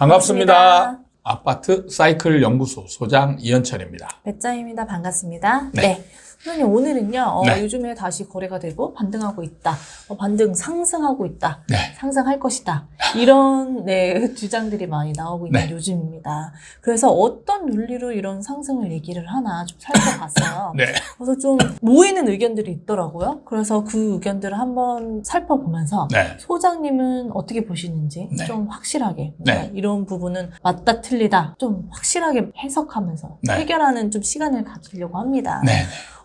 반갑습니다. 반갑습니다. 아파트 사이클 연구소 소장 이현철입니다. 배짱입니다. 반갑습니다. 네. 네. 선생님 오늘은요. 어, 네. 요즘에 다시 거래가 되고 반등하고 있다. 어, 반등 상승하고 있다. 네. 상승할 것이다. 이런 네, 주장들이 많이 나오고 있는 네. 요즘입니다. 그래서 어떤 논리로 이런 상승을 얘기를 하나 좀 살펴봤어요. 네. 그래서 좀 모이는 의견들이 있더라고요. 그래서 그 의견들을 한번 살펴보면서 네. 소장님은 어떻게 보시는지 네. 좀 확실하게 네. 이런 부분은 맞다 틀리다 좀 확실하게 해석하면서 네. 해결하는 좀 시간을 가지려고 합니다. 네.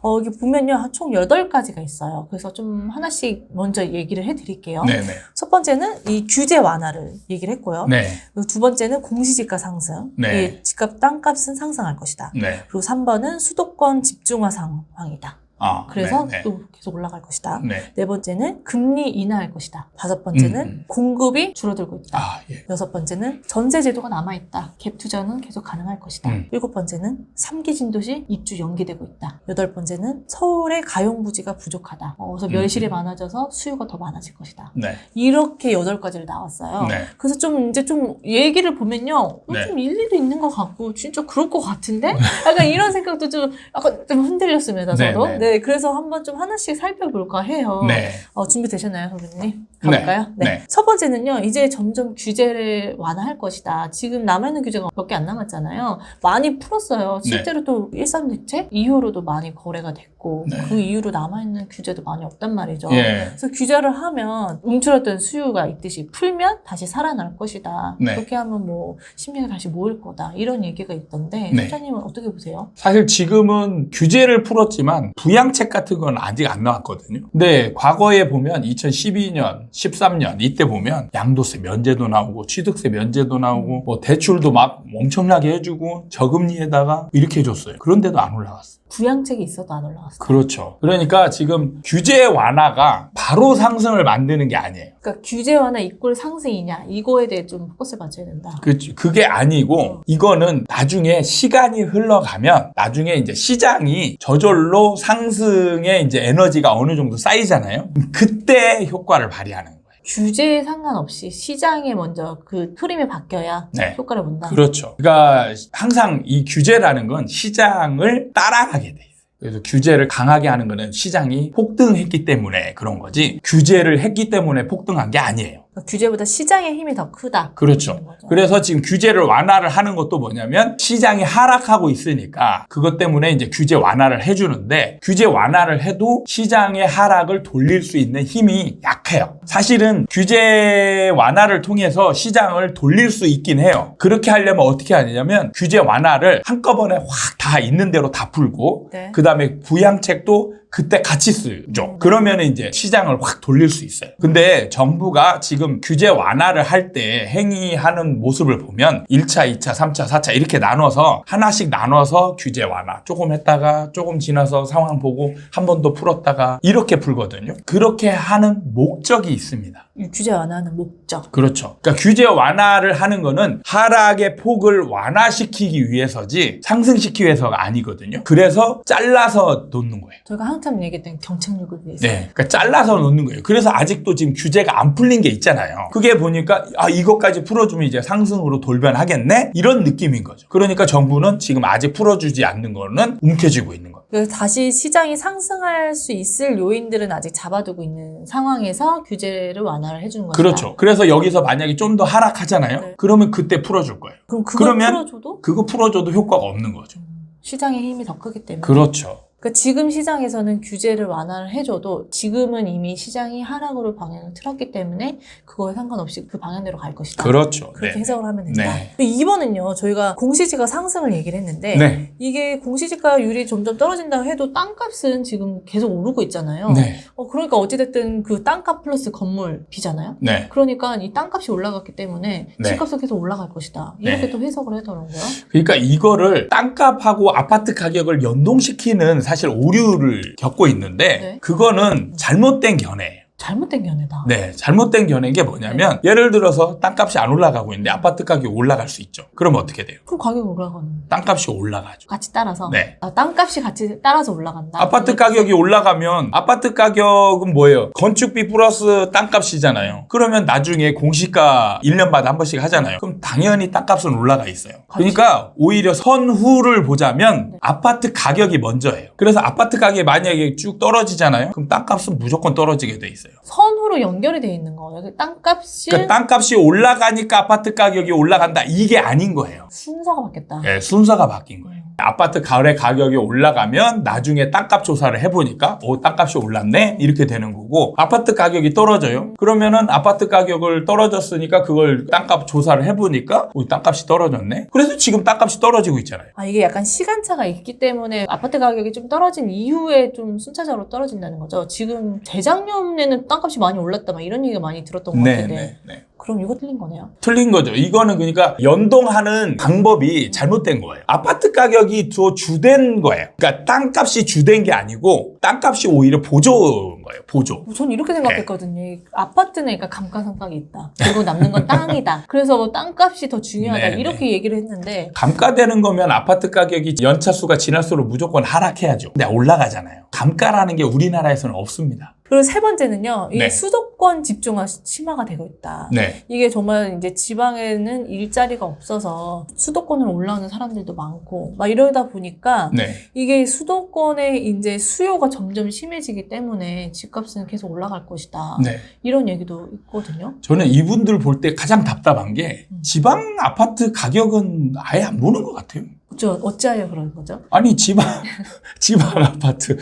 어, 여기 보면요. 총 8가지가 있어요. 그래서 좀 하나씩 먼저 얘기를 해드릴게요. 네. 네. 첫 번째는 이 규제 완화를 얘기를 했고요. 네. 그리고 두 번째는 공시지가 상승. 네. 이 집값 땅값은 상승할 것이다. 네. 그리고 3번은 수도권 집중화 상황이다. 아, 그래서 네. 또 계속 올라갈 것이다. 네. 네. 네 번째는 금리 인하할 것이다. 다섯 번째는 음, 음. 공급이 줄어들고 있다. 아, 예. 여섯 번째는 전세 제도가 남아있다. 갭 투자는 계속 가능할 것이다. 음. 일곱 번째는 3기 진도시 입주 연기되고 있다. 여덟 번째는 서울의 가용 부지가 부족하다. 어, 그래서 음. 멸실이 많아져서 수요가 더 많아질 것이다. 네. 이렇게 여덟 가지를 나왔어요. 네. 그래서 좀 이제 좀 얘기를 보면요, 어, 네. 좀 일리도 있는 것 같고 진짜 그럴 것 같은데, 약간 이런 생각도 좀 약간 좀 흔들렸습니다. 네, 저도. 네. 네, 그래서 한번 좀 하나씩 살펴볼까 해요. 네. 어, 준비되셨나요, 선생님? 가볼까요? 네. 네. 첫 번째는요, 이제 점점 규제를 완화할 것이다. 지금 남아있는 규제가 몇 개 안 남았잖아요. 많이 풀었어요. 네. 실제로 또 일산 대책 이후로도 많이 거래가 됐고, 네. 그 이후로 남아있는 규제도 많이 없단 말이죠. 예. 그래서 규제를 하면 움츠렸던 수요가 있듯이 풀면 다시 살아날 것이다. 네. 그렇게 하면 뭐 신명이 다시 모일 거다. 이런 얘기가 있던데, 네. 소장님은 어떻게 보세요? 사실 지금은 규제를 풀었지만 부양 책 같은 건 아직 안 나왔거든요. 근데 과거에 보면 2012년, 13년 이때 보면 양도세 면제도 나오고 취득세 면제도 나오고 뭐 대출도 막 엄청나게 해주고 저금리에다가 이렇게 해줬어요. 그런데도 안 올라갔어. 부양책이 있어도 안 올라왔어요. 그렇죠. 그러니까 지금 규제 완화가 바로 상승을 만드는 게 아니에요. 그러니까 규제 완화 이꼴 상승이냐 이거에 대해 좀 포커스를 맞춰야 된다. 그, 그게 아니고, 이거는 나중에 시간이 흘러가면, 나중에 이제 시장이 저절로 상승의 이제 에너지가 어느 정도 쌓이잖아요? 그때 효과를 발휘하는 거예요. 규제에 상관없이 시장에 먼저 그 흐름이 바뀌어야 네. 효과를 본다. 그렇죠. 그러니까 항상 이 규제라는 건 시장을 따라가게 돼. 그래서 규제를 강하게 하는 거는 시장이 폭등했기 때문에 그런 거지, 규제를 했기 때문에 폭등한 게 아니에요. 그러니까 규제보다 시장의 힘이 더 크다. 그렇죠. 그래서 지금 규제를 완화를 하는 것도 뭐냐면 시장이 하락하고 있으니까 그것 때문에 이제 규제 완화를 해주는데 규제 완화를 해도 시장의 하락을 돌릴 수 있는 힘이 약해요. 사실은 규제 완화를 통해서 시장을 돌릴 수 있긴 해요. 그렇게 하려면 어떻게 하냐면 규제 완화를 한꺼번에 확 다 있는 대로 다 풀고 네. 그 다음에 부양책도 그때 같이 쓰죠. 그러면 이제 시장을 확 돌릴 수 있어요. 근데 정부가 지금 규제 완화를 할 때 행위하는 모습을 보면 1차, 2차, 3차, 4차 이렇게 나눠서 하나씩 나눠서 규제 완화 조금 했다가 조금 지나서 상황 보고 한 번 더 풀었다가 이렇게 풀거든요. 그렇게 하는 목적이 있습니다. 이 규제 완화하는 목적. 그렇죠. 그러니까 규제 완화를 하는 거는 하락의 폭을 완화시키기 위해서지 상승시키기 위해서가 아니거든요. 그래서 잘라서 놓는 거예요. 저희가 한참 얘기했던 경착륙을 위해서. 네. 그러니까 잘라서 놓는 거예요. 그래서 아직도 지금 규제가 안 풀린 게 있잖아요. 그게 보니까 아 이것까지 풀어주면 이제 상승으로 돌변하겠네? 이런 느낌인 거죠. 그러니까 정부는 지금 아직 풀어주지 않는 거는 움켜쥐고 있는 거예요. 그래서 다시 시장이 상승할 수 있을 요인들은 아직 잡아두고 있는 상황에서 규제를 완화를 해주는 것이다. 그렇죠. 그래서 여기서 만약에 좀 더 하락하잖아요. 네. 그러면 그때 풀어줄 거예요. 그럼 그걸 그러면- 풀어줘도 그거 풀어줘도 효과가 없는 거죠. 시장의 힘이 더 크기 때문에. 그렇죠. 그러니까 지금 시장에서는 규제를 완화를 해줘도 지금은 이미 시장이 하락으로 방향을 틀었기 때문에 그거에 상관없이 그 방향대로 갈 것이다. 그렇죠. 그렇게 네. 해석을 하면 된다. 네. 2번은요, 저희가 공시지가 상승을 얘기를 했는데, 네. 이게 공시지가율이 점점 떨어진다고 해도 땅값은 지금 계속 오르고 있잖아요. 네. 어, 그러니까 어찌됐든 그 땅값 플러스 건물 비잖아요. 네. 그러니까 이 땅값이 올라갔기 때문에 네. 집값은 계속 올라갈 것이다. 이렇게 네. 또 해석을 하더라고요. 그러니까 이거를 땅값하고 아파트 가격을 연동시키는 사실 오류를 겪고 있는데 네. 그거는 잘못된 견해예요. 잘못된 견해다. 네, 잘못된 견해인 게 뭐냐면 예를 들어서 땅값이 안 올라가고 있는데 아파트 가격이 올라갈 수 있죠. 그러면 어떻게 돼요? 그럼 가격이 올라가는. 땅값이 올라가죠. 같이 따라서. 네. 아, 땅값이 같이 따라서 올라간다. 아파트 가격이 올라가면 아파트 가격은 뭐예요? 건축비 플러스 땅값이잖아요. 그러면 나중에 공시가 1년마다 한 번씩 하잖아요. 그럼 당연히 땅값은 올라가 있어요. 그러니까 오히려 선후를 보자면 네. 아파트 가격이 먼저예요. 그래서 아파트 가격이 만약에 쭉 떨어지잖아요. 그럼 땅값은 무조건 떨어지게 돼 있어요. 선후로 연결이 돼 있는 거예요. 그 땅값이 그러니까 땅값이 올라가니까 아파트 가격이 올라간다. 이게 아닌 거예요. 순서가 바뀌었다. 예, 순서가 바뀐 거예요. 아파트 가을에 가격이 올라가면 나중에 땅값 조사를 해보니까 오 땅값이 올랐네 이렇게 되는 거고 아파트 가격이 떨어져요 그러면은 아파트 가격을 떨어졌으니까 그걸 땅값 조사를 해보니까 오 땅값이 떨어졌네 그래서 지금 땅값이 떨어지고 있잖아요 아, 이게 약간 시간차가 있기 때문에 아파트 가격이 좀 떨어진 이후에 좀 순차적으로 떨어진다는 거죠. 지금 재작년에는 땅값이 많이 올랐다 막 이런 얘기가 많이 들었던 것 같은데. 네, 네. 그럼 이거 틀린 거네요. 틀린 거죠. 이거는 그러니까 연동하는 방법이 잘못된 거예요. 아파트 가격이 더 주된 거예요. 그러니까 땅값이 주된 게 아니고 땅값이 오히려 보조인 거예요. 보조. 전 이렇게 네. 생각했거든요. 아파트는 그러니까 감가상각이 있다. 그리고 남는 건 땅이다. 그래서 뭐 땅값이 더 중요하다. 네, 이렇게 얘기를 했는데 감가되는 거면 아파트 가격이 연차 수가 지날수록 무조건 하락해야죠. 근데 올라가잖아요. 감가라는 게 우리나라에서는 없습니다. 그리고 세 번째는요. 이 네. 수도권 집중화 심화가 되고 있다. 네. 이게 정말 이제 지방에는 일자리가 없어서 수도권으로 올라오는 사람들도 많고 막 이러다 보니까 네. 이게 수도권의 이제 수요가 점점 심해지기 때문에 집값은 계속 올라갈 것이다. 네. 이런 얘기도 있거든요. 저는 이분들 볼 때 가장 답답한 게 음. 지방 아파트 가격은 아예 안 보는 것 같아요. 저 어찌하여 그런 거죠? 아니 지방 지방 아파트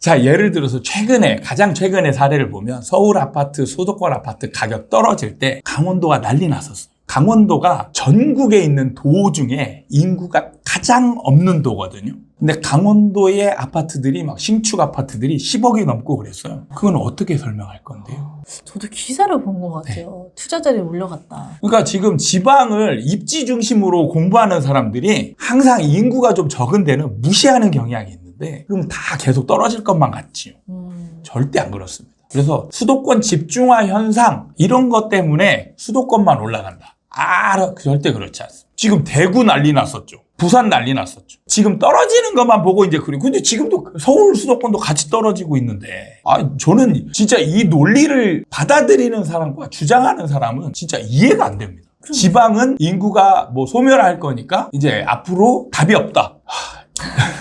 자 예를 들어서 최근에 가장 최근의 사례를 보면 서울 아파트 수도권 아파트 가격 떨어질 때 강원도가 난리 났었어요. 강원도가 전국에 있는 도 중에 인구가 가장 없는 도거든요. 근데 강원도의 아파트들이 막 신축 아파트들이 10억이 넘고 그랬어요. 그건 어떻게 설명할 건데요? 저도 기사를 본것 네. 같아요. 투자자리 올려갔다. 그러니까 지금 지방을 입지 중심으로 공부하는 사람들이 항상 인구가 좀 적은 데는 무시하는 경향이 있는 데 그럼 다 계속 떨어질 것만 같지요. 음. 절대 안 그렇습니다. 그래서 수도권 집중화 현상 이런 것 때문에 수도권만 올라간다. 아, 절대 그렇지 않습니다. 지금 대구 난리 났었죠. 부산 난리 났었죠. 지금 떨어지는 것만 보고 이제 그래. 근데 지금도 서울 수도권도 같이 떨어지고 있는데, 아, 저는 진짜 이 논리를 받아들이는 사람과 주장하는 사람은 진짜 이해가 안 됩니다. 지방은 인구가 뭐 소멸할 거니까 이제 앞으로 답이 없다.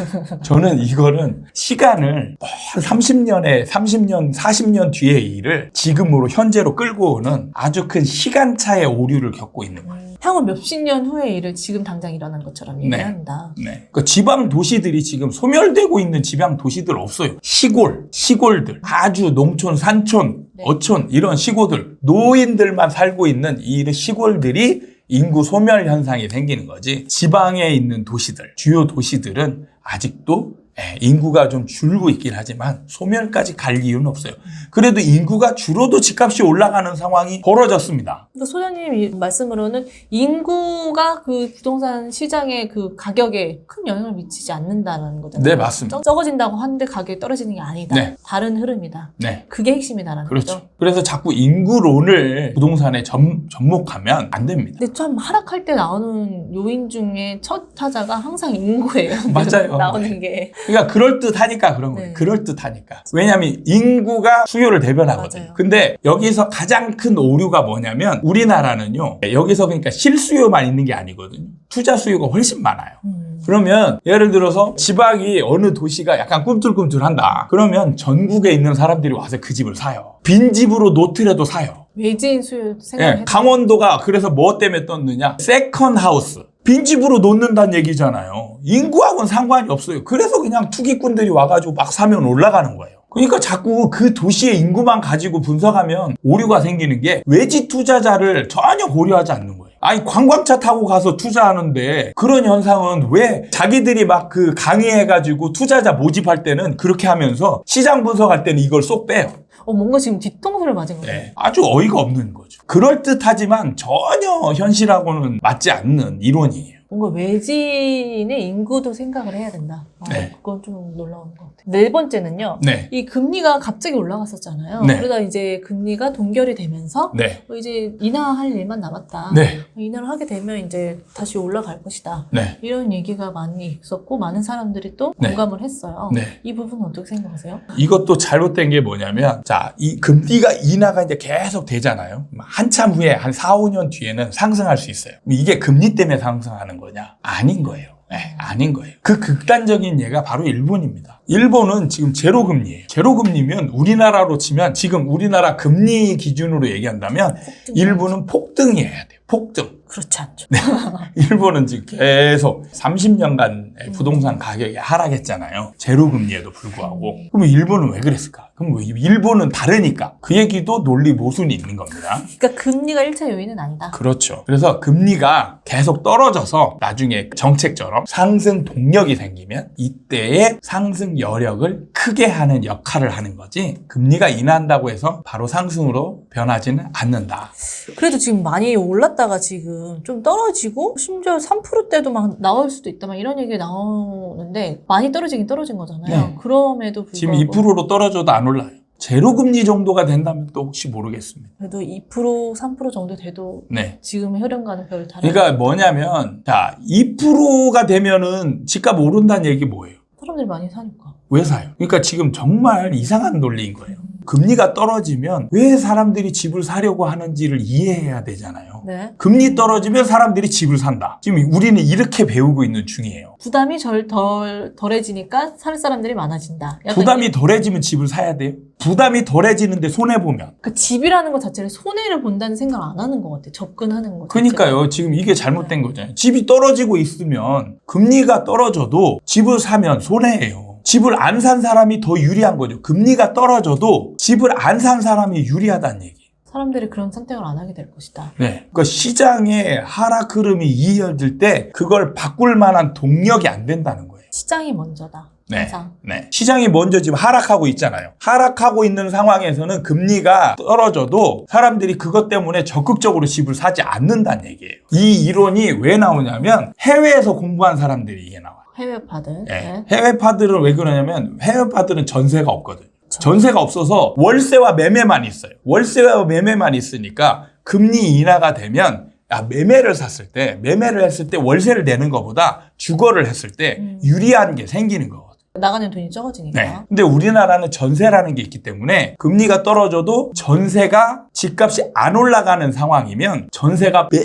하, 저는 이거는 시간을 한 30년에 30년, 40년 뒤의 일을 지금으로 현재로 끌고 오는 아주 큰 시간차의 오류를 겪고 있는 거예요. 음. 향후 몇십 년 후의 일을 지금 당장 일어난 것처럼 얘기한다. 네. 그 지방 도시들이 지금 소멸되고 있는 지방 도시들 없어요. 시골, 시골들, 아주 농촌, 산촌, 네. 어촌 이런 시골들, 노인들만 살고 있는 이 시골들이 인구 소멸 현상이 생기는 거지. 지방에 있는 도시들, 주요 도시들은 아직도 예, 인구가 좀 줄고 있긴 하지만 소멸까지 갈 이유는 없어요. 그래도 인구가 줄어도 집값이 올라가는 상황이 벌어졌습니다. 그러니까 소장님 말씀으로는 인구가 그 부동산 시장의 그 가격에 큰 영향을 미치지 않는다는 거잖아요. 네, 맞습니다. 적- 적어진다고 하는데 가격이 떨어지는 게 아니다. 네. 다른 흐름이다. 네. 그게 핵심이다라는 그렇죠. 거죠. 그래서 자꾸 인구론을 부동산에 점, 접목하면 안 됩니다. 근데 참 하락할 때 나오는 요인 중에 첫 타자가 항상 인구예요. 맞아요. 나오는 게. 그러니까 그럴듯하니까 그런 거예요. 네. 그럴듯하니까. 왜냐하면 인구가 수요를 대변하거든요. 맞아요. 근데 여기서 가장 큰 오류가 뭐냐면 우리나라는요. 여기서 그러니까 실수요만 있는 게 아니거든요. 투자 수요가 훨씬 많아요. 음. 그러면 예를 들어서 지방이 어느 도시가 약간 꿈틀꿈틀한다. 그러면 전국에 있는 사람들이 와서 그 집을 사요. 빈 집으로 노트라도 사요. 외지인 수요 예, 생각해. 강원도가 그래서 뭐 때문에 떴느냐? 세컨 하우스. 빈집으로 놓는다는 얘기잖아요. 인구하고는 상관이 없어요. 그래서 그냥 투기꾼들이 와가지고 막 사면 올라가는 거예요. 그러니까 자꾸 그 도시의 인구만 가지고 분석하면 오류가 생기는 게 외지 투자자를 전혀 고려하지 않는. 아니 관광차 타고 가서 투자하는데 그런 현상은 왜 자기들이 막 그 강의해가지고 투자자 모집할 때는 그렇게 하면서 시장 분석할 때는 이걸 쏙 빼요. 어, 뭔가 지금 뒤통수를 맞은 거예요. 네, 아주 어이가 없는 거죠. 그럴듯하지만 전혀 현실하고는 맞지 않는 이론이에요. 뭔가 외지인의 인구도 생각을 해야 된다. 아, 네. 그건 좀 놀라운 것 같아요. 네 번째는요. 네. 이 금리가 갑자기 올라갔었잖아요. 네. 그러다 이제 금리가 동결이 되면서 네. 어, 이제 인하할 일만 남았다. 네. 인하를 하게 되면 이제 다시 올라갈 것이다. 네. 이런 얘기가 많이 있었고 많은 사람들이 또 네. 공감을 했어요. 네. 이 부분은 어떻게 생각하세요? 이것도 잘못된 게 뭐냐면, 자, 이 금리가 인하가 이제 계속 되잖아요. 한참 후에 한 4, 5년 뒤에는 상승할 수 있어요. 이게 금리 때문에 상승하는 거냐? 아닌 거예요. 네, 아닌 거예요. 그 극단적인 예가 바로 일본입니다. 일본은 지금 제로 금리예요. 제로 금리면 우리나라로 치면 지금 우리나라 금리 기준으로 얘기한다면 일본은 폭등이어야 돼요. 폭등. 그렇지 않죠. 네. 일본은 지금 계속 30년간 부동산 가격이 하락했잖아요. 제로 금리에도 불구하고. 그러면 일본은 왜 그랬을까? 그럼 왜 일본은 다르니까. 그 얘기도 논리 모순이 있는 겁니다. 그러니까 금리가 1차 요인은 아니다. 그렇죠. 그래서 금리가 계속 떨어져서 나중에 정책처럼 상승 동력이 생기면 이때의 상승 여력을 크게 하는 역할을 하는 거지 금리가 인하한다고 해서 바로 상승으로 변하지는 않는다. 그래도 지금 많이 올랐다가 지금 좀 떨어지고 심지어 3%대도 막 나올 수도 있다 막 이런 얘기가 나오는데 많이 떨어지긴 떨어진 거잖아요. 네. 그럼에도 지금 불구하고 2%로 떨어져도 안 올라요. 제로 금리 정도가 된다면 또 혹시 모르겠습니다. 그래도 2% 3% 정도 돼도 네. 지금의 흐름과는 별 다른 그러니까 뭐냐면 자 2%가 되면은 집값 오른다는 얘기 뭐예요? 사람들이 많이 사니까. 왜 사요? 그러니까 지금 정말 이상한 논리인 거예요. 금리가 떨어지면 왜 사람들이 집을 사려고 하는지를 이해해야 되잖아요. 네. 금리 떨어지면 사람들이 집을 산다. 지금 우리는 이렇게 배우고 있는 중이에요. 부담이 절, 덜, 덜해지니까 살 사람들이 많아진다. 약간 부담이 덜해지면 집을 사야 돼요? 부담이 덜해지는데 손해보면. 그 집이라는 것 자체를 손해를 본다는 생각을 안 하는 것 같아. 접근하는 것. 그러니까요. 지금 이게 잘못된 거잖아요. 집이 떨어지고 있으면 금리가 떨어져도 집을 사면 손해예요. 집을 안 산 사람이 더 유리한 거죠. 금리가 떨어져도 집을 안 산 사람이 유리하다는 얘기. 사람들이 그런 선택을 안 하게 될 것이다. 네. 그러니까 시장의 하락 흐름이 이어질 때 그걸 바꿀 만한 동력이 안 된다는 거예요. 시장이 먼저다. 네. 항상. 네. 시장이 먼저 지금 하락하고 있잖아요. 하락하고 있는 상황에서는 금리가 떨어져도 사람들이 그것 때문에 적극적으로 집을 사지 않는다는 얘기예요. 이 이론이 왜 나오냐면 해외에서 공부한 사람들이 이게 나와요. 해외 파들. 네. 네. 해외 파들은 왜 그러냐면 해외 파들은 전세가 없거든 요. 전세가 없어서 월세와 매매만 있어요. 월세와 매매만 있으니까 금리 인하가 되면 야, 매매를 샀을 때, 매매를 했을 때 월세를 내는 것보다 주거를 했을 때 음. 유리한 게 생기는 거거든 요. 나가는 돈이 적어지니까. 네. 근데 우리나라는 전세라는 게 있기 때문에 금리가 떨어져도 전세가 집값이 안 올라가는 상황이면 전세가 매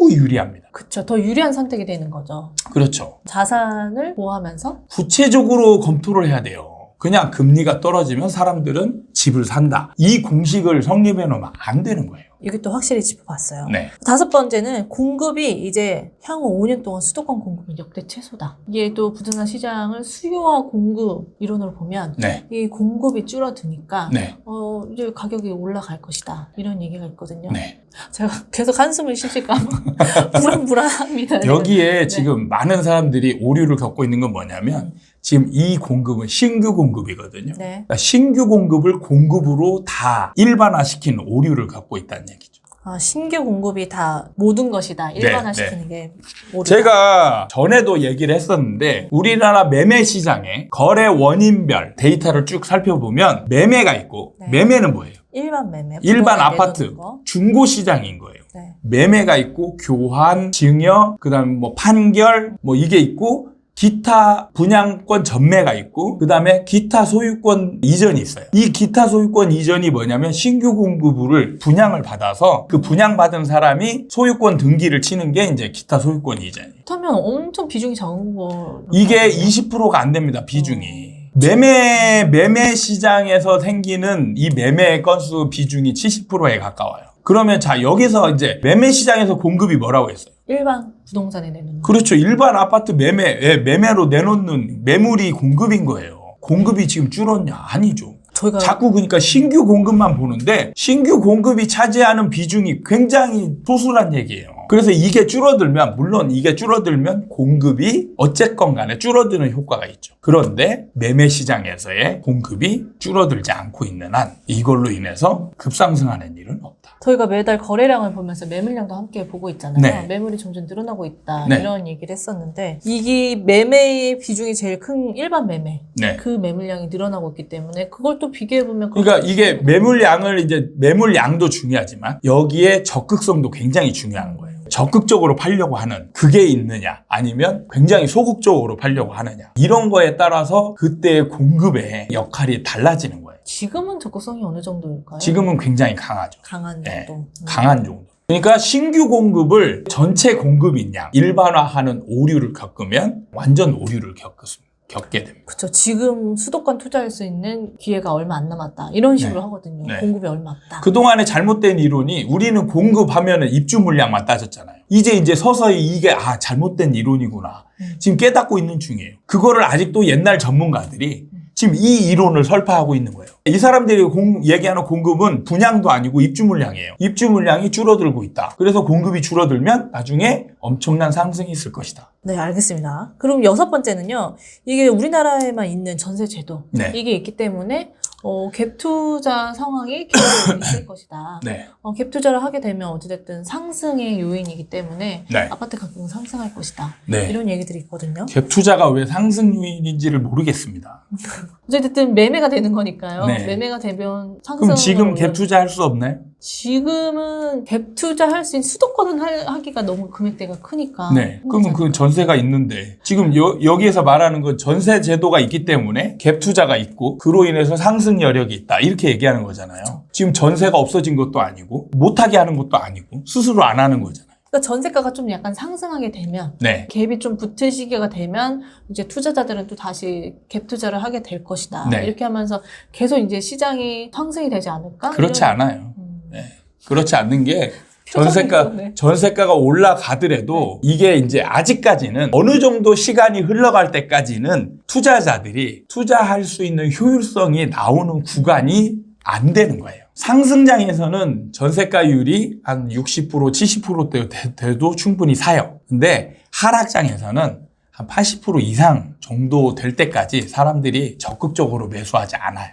우 유리합니다. 그쵸. 더 유리한 선택이 되는 거죠. 그렇죠. 자산을 보호하면서 구체적으로 검토를 해야 돼요. 그냥 금리가 떨어지면 사람들은 집을 산다. 이 공식을 성립해 놓으면 안 되는 거예요. 이게 또 확실히 짚어봤어요. 네. 다섯 번째는 공급이 이제 향후 5년 동안 수도권 공급은 역대 최소다. 이게 또 부동산 시장을 수요와 공급 이론으로 보면 네. 이 공급이 줄어드니까 네. 어, 이제 가격이 올라갈 것이다. 이런 얘기가 있거든요. 네. 제가 계속 한숨을 쉬실까 불안불안합니다. 여기에 지금 많은 사람들이 오류를 겪고 있는 건 뭐냐면 음. 지금 이 공급은 신규 공급이거든요. 네. 그러니까 신규 공급을 공급으로 다 일반화시키는 오류를 갖고 있다는 얘기죠. 아, 신규 공급이 다 모든 것이 다. 일반화시키는 게 오류다. 제가 전에도 얘기를 했었는데 우리나라 매매 시장에 거래 원인별 데이터를 쭉 살펴보면 매매가 있고 네. 매매는 뭐예요? 일반 매매. 일반 아파트 내놓는 거. 중고 시장인 거예요. 네. 매매가 있고 교환, 증여, 그다음에 뭐 판결 뭐 이게 있고 기타 분양권 전매가 있고 그 다음에 기타 소유권 이전이 있어요. 이 기타 소유권 이전이 뭐냐면 신규 공급을 분양을 받아서 그 분양받은 사람이 소유권 등기를 치는 게 이제 기타 소유권 이전이에요. 그렇다면 엄청 비중이 적은 거. 이게 20%가 안 됩니다. 비중이. 매매 매매 시장에서 생기는 이 매매 건수 비중이 70%에 가까워요. 그러면 자 여기서 이제 매매 시장에서 공급이 뭐라고 했어요? 일반 부동산에 내놓는 거. 그렇죠. 일반 아파트 매매 예, 매매로 내놓는 매물이 공급인 거예요. 공급이 지금 줄었냐? 아니죠. 저희가 자꾸 그러니까 신규 공급만 보는데 신규 공급이 차지하는 비중이 굉장히 소수란 얘기예요. 그래서 이게 줄어들면 물론 이게 줄어들면 공급이 어쨌건 간에 줄어드는 효과가 있죠. 그런데 매매 시장에서의 공급이 줄어들지 않고 있는 한 이걸로 인해서 급상승하는 일은 없다. 저희가 매달 거래량을 보면서 매물량도 함께 보고 있잖아요. 네. 매물이 점점 늘어나고 있다 네. 이런 얘기를 했었는데 이게 매매의 비중이 제일 큰 일반 매매 네. 그 매물량이 늘어나고 있기 때문에 그걸 또 비교해 보면 그러니까 이게 매물량을 이제 매물량도 중요하지만 여기에 적극성도 굉장히 중요한 거예요. 적극적으로 팔려고 하는 그게 있느냐 아니면 굉장히 소극적으로 팔려고 하느냐 이런 거에 따라서 그때의 공급의 역할이 달라지는 거예요. 지금은 적극성이 어느 정도일까요? 지금은 굉장히 강하죠. 강한 네. 정도. 음. 강한 정도. 그러니까 신규 공급을 전체 공급인 양 일반화하는 오류를 겪으면 완전 오류를 겪었습니다. 겪게 됩니다. 그렇죠. 지금 수도권 투자할 수 있는 기회가 얼마 안 남았다. 이런 식으로 네. 하거든요. 네. 공급이 얼마 없다. 그동안에 잘못된 이론이 우리는 공급하면 입주 물량만 따졌잖아요. 이제 이제 서서히 이게 아 잘못된 이론이구나. 음. 지금 깨닫고 있는 중이에요. 그거를 아직도 옛날 전문가들이 지금 이 이론을 설파하고 있는 거예요. 이 사람들이 공- 얘기하는 공급은 분양도 아니고 입주 물량이에요. 입주 물량이 줄어들고 있다. 그래서 공급이 줄어들면 나중에 엄청난 상승이 있을 것이다. 네, 알겠습니다. 그럼 여섯 번째는요. 이게 우리나라에만 있는 전세 제도. 네. 이게 있기 때문에 어, 갭 투자 상황이 계속 있을 것이다. 네. 어, 갭 투자를 하게 되면 어찌됐든 상승의 요인이기 때문에 네. 아파트 가격은 상승할 것이다. 네. 이런 얘기들이 있거든요. 갭 투자가 왜 상승 요인인지를 모르겠습니다. 어쨌든 매매가 되는 거니까요. 네. 매매가 되면 상승. 그럼 지금 갭 투자 할 수 없나요? 지금은 갭 투자할 수 있는 수도권은 할- 하기가 너무 금액대가 크니까. 네. 그러면 그 전세가 있는데 지금 여, 여기에서 말하는 건 전세 제도가 있기 때문에 갭 투자가 있고 그로 인해서 상승 여력이 있다. 이렇게 얘기하는 거잖아요. 지금 전세가 없어진 것도 아니고 못하게 하는 것도 아니고 스스로 안 하는 거잖아요. 그러니까 전세가가 좀 약간 상승하게 되면 네. 갭이 좀 붙을 시기가 되면 이제 투자자들은 또 다시 갭 투자를 하게 될 것이다. 네. 이렇게 하면서 계속 이제 시장이 상승이 되지 않을까? 그렇지 이런- 않아요. 음. 네. 그렇지 않는 게 전세가. 전세가가 올라가더라도 이게 이제 아직까지는 어느 정도 시간이 흘러갈 때까지는 투자자들이 투자할 수 있는 효율성이 나오는 구간이 안 되는 거예요. 상승장에서는 전세가율이 한 60% 70%대 돼도 충분히 사요. 근데 하락장에서는 한 80% 이상 정도 될 때까지 사람들이 적극적으로 매수하지 않아요.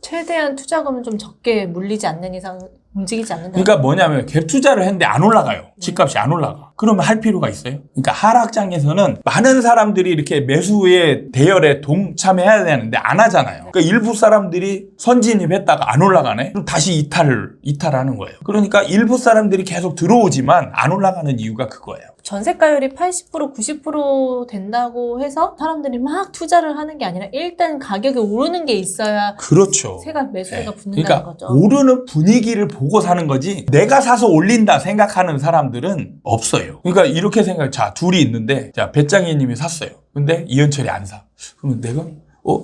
최대한 투자금은 좀 적게 물리지 않는 이상 움직이지 않는다. 그러니까 뭐냐면 갭 투자를 했는데 안 올라가요. 집값이 안 올라가. 그러면 할 필요가 있어요? 그러니까 하락장에서는 많은 사람들이 이렇게 매수의 대열에 동참해야 되는데 안 하잖아요. 그러니까 일부 사람들이 선진입했다가 안 올라가네? 그럼 다시 이탈을, 이탈하는 거예요. 그러니까 일부 사람들이 계속 들어오지만 안 올라가는 이유가 그거예요. 전세가율이 80% 90% 된다고 해서 사람들이 막 투자를 하는 게 아니라 일단 가격이 오르는 게 있어야 그렇죠. 세가 매수세가 네. 붙는다는 그러니까 거죠. 오르는 분위기를 보고 사는 거지 내가 사서 올린다 생각하는 사람들은 없어요. 그러니까 이렇게 생각. 자 둘이 있는데 자 배짱이 님이 샀어요. 근데 이현철이 안 사. 그러면 내가 어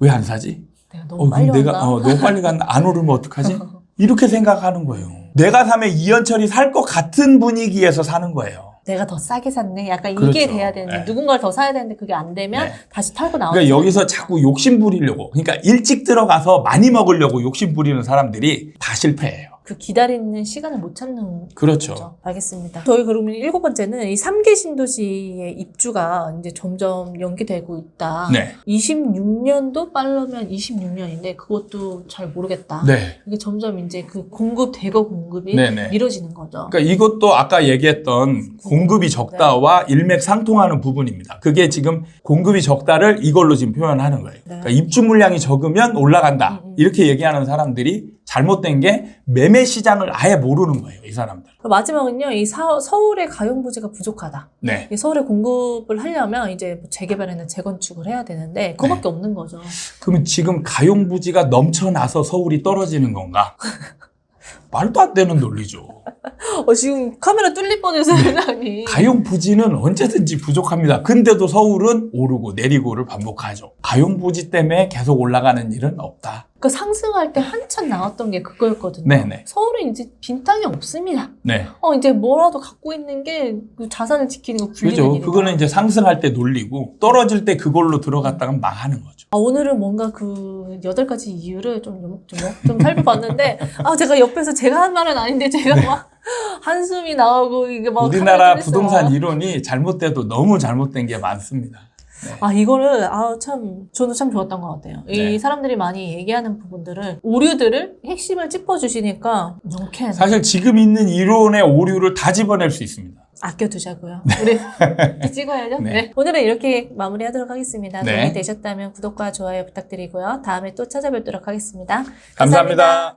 왜 안 사지? 내가 너무 어 빨리 내가? 어 너무 빨리 갔나 안 오르면 어떡하지? 이렇게 생각하는 거예요. 내가 사면 이현철이 살 것 같은 분위기에서 사는 거예요. 내가 더 싸게 샀네. 약간 이게 그렇죠. 돼야 되는데 네. 누군가를 더 사야 되는데 그게 안 되면 네. 다시 털고 나오는 그러니까 여기서 자꾸 욕심 부리려고 그러니까 일찍 들어가서 많이 먹으려고 욕심 부리는 사람들이 다 실패해요. 그 기다리는 시간을 못 찾는 그렇죠. 거죠. 알겠습니다. 저희 그러면 일곱 번째는 이 3개 신도시의 입주가 이제 점점 연기되고 있다. 네. 26년도 빠르면 26년인데 그것도 잘 모르겠다. 네. 이게 점점 이제 그 공급 대거 공급이 네네. 미뤄지는 거죠. 그러니까 이것도 아까 얘기했던 공급이 적다와 일맥상통하는 부분입니다. 그게 지금 공급이 적다를 이걸로 지금 표현하는 거예요. 그러니까 입주 물량이 적으면 올라간다. 음, 음. 이렇게 얘기하는 사람들이 잘못된 게 매매 시장을 아예 모르는 거예요. 이 사람들. 마지막은요, 이 사- 서울의 가용 부지가 부족하다. 네. 이 서울에 공급을 하려면 이제 뭐 재개발이나 재건축을 해야 되는데 그거밖에 네. 없는 거죠. 그러면 지금 가용 부지가 넘쳐나서 서울이 떨어지는 건가? 말도 안 되는 논리죠. 어, 지금 카메라 뚫릴 뻔해서 세상이. 가용 부지는 언제든지 부족합니다. 근데도 서울은 오르고 내리고를 반복하죠. 가용 부지 때문에 계속 올라가는 일은 없다. 그 상승할 때 한참 나왔던 게 그거였거든요. 네네. 서울은 이제 빈 땅이 없습니다. 네. 어 이제 뭐라도 갖고 있는 게 그 자산을 지키는 거 불리는 그죠. 일이다. 그거는 이제 상승할 때 놀리고 떨어질 때 그걸로 들어갔다가 망하는 거죠. 아, 오늘은 뭔가 그 여덟 가지 이유를 좀 요목조목 좀 살펴봤는데 아 제가 옆에서 제가 한 말은 아닌데 제가 막 한숨이 나오고 이게 막 우리나라. 부동산 이론이 잘못돼도 너무 잘못된 게 많습니다. 아 이거를 아 참 저도 참 좋았던 것 같아요. 네. 이 사람들이 많이 얘기하는 부분들을 오류들을 핵심을 짚어 주시니까 명쾌 사실 지금 있는 이론의 오류를 다 집어낼 수 있습니다. 아껴두자고요. 우리 이렇게 찍어야죠. 네. 네. 오늘은 이렇게 마무리하도록 하겠습니다. 네. 도움이 되셨다면 구독과 좋아요 부탁드리고요. 다음에 또 찾아뵙도록 하겠습니다 감사합니다.